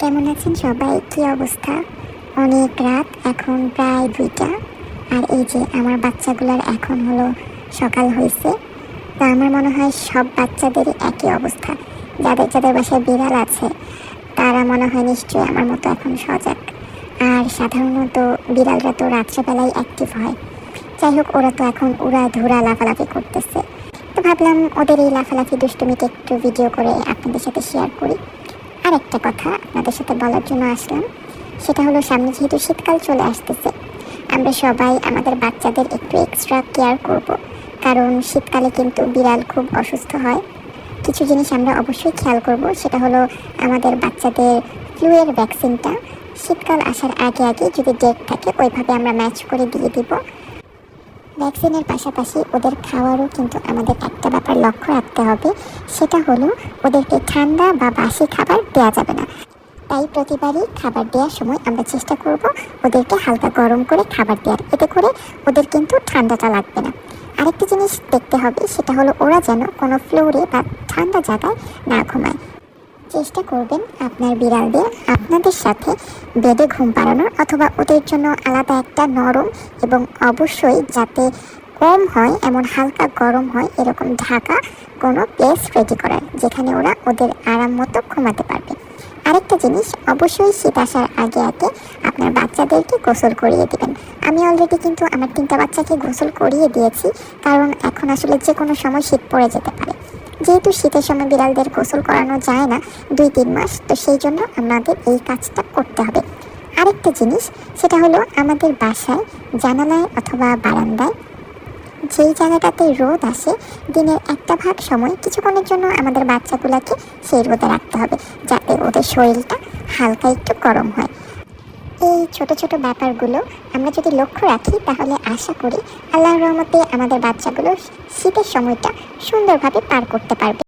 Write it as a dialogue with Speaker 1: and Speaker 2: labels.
Speaker 1: কেমন আছেন সবাই? কি অবস্থা? অনেক রাত, এখন প্রায় দুইটা। আর এই যে আমার বাচ্চাগুলোর এখন হলো সকাল হয়েছে তা আমার মনে হয় সব বাচ্চাদেরই একই অবস্থা। যাদের যাদের বাসায় বিড়াল আছে, তারা মনে হয় নিশ্চয়ই আমার মতো এখন সজাগ। আর সাধারণত বিড়ালরা তো রাত্রেবেলায় অ্যাক্টিভ হয়। যাই হোক, ওরা তো এখন উড়া ধুরা লাফালাফি করতেছে। তো ভাবলাম ওদের এই লাফালাফি দুষ্টুমিকে একটু ভিডিও করে আপনাদের সাথে শেয়ার করি। আর একটা কথা আপনাদের সাথে বলার জন্য আসলাম। সেটা হলো, সামনে যেহেতু শীতকাল চলে আসতেছে, আমরা সবাই আমাদের বাচ্চাদের একটু এক্সট্রা কেয়ার করব। কারণ শীতকালে কিন্তু বিড়াল খুব অসুস্থ হয়। কিছু জিনিস আমরা অবশ্যই খেয়াল করব, সেটা হলো আমাদের বাচ্চাদের ফ্লুয়ের ভ্যাকসিনটা শীতকাল আসার আগে আগে যদি ডেট থাকে, ওইভাবে আমরা ম্যাচ করে দিয়ে দিব। ভ্যাকসিনের পাশাপাশি ওদের খাওয়ারও কিন্তু আমাদের একটা ব্যাপার লক্ষ্য রাখতে হবে, সেটা হলো ওদেরকে ঠান্ডা বা বাসি খাবার দেওয়া যাবে না। তাই প্রতিবারই খাবার দেওয়ার সময় আমরা চেষ্টা করব ওদেরকে হালকা গরম করে খাবার দেওয়ার এতে করে ওদের কিন্তু ঠান্ডাটা লাগবে না। আরেকটা জিনিস দেখতে হবে, সেটা হলো ওরা যেন কোনো ফ্লোরে বা ঠান্ডা জায়গায় না ঘুমায়। চেষ্টা করবেন আপনার বিড়ালদের আপনাদের সাথে বেডে ঘুম পাড়ানোর অথবা ওদের জন্য আলাদা একটা নরম এবং অবশ্যই যাতে কম হয়, এমন হালকা গরম হয়, এরকম ঢাকা কোনো প্লেস রেডি করার, যেখানে ওরা ওদের আরাম মতো ঘুমাতে পারবে। আরেকটা জিনিস, অবশ্যই শীত আসার আগে আগে আপনার বাচ্চাদেরকে গোসল করিয়ে দেবেন। আমি অলরেডি কিন্তু আমার তিনটা বাচ্চাকে গোসল করিয়ে দিয়েছি, কারণ এখন আসলে যে কোনো সময় শীত পড়ে যেতে পারে। যেহেতু শীতের সময় বিড়ালদের গোসল করানো যায় না দুই তিন মাস, তো সেই জন্য আমাদের এই কাজটা করতে হবে। আরেকটা জিনিস, সেটা হলো আমাদের বাসায় জানালায় অথবা বারান্দায় যেই জায়গাটাতে রোদ আসে, দিনের একটা ভাগ সময় কিছুক্ষণের জন্য আমাদের বাচ্চাগুলোকে সেই রোদে রাখতে হবে, যাতে ওদের শরীরটা হালকা একটু গরম হয়। এই ছোট ছোট ব্যাপারগুলো আমরা যদি লক্ষ্য রাখি, তাহলে আশা করি আল্লাহর রহমতে আমাদের বাচ্চাগুলো শীতের সময়টা সুন্দরভাবে পার করতে পারবে।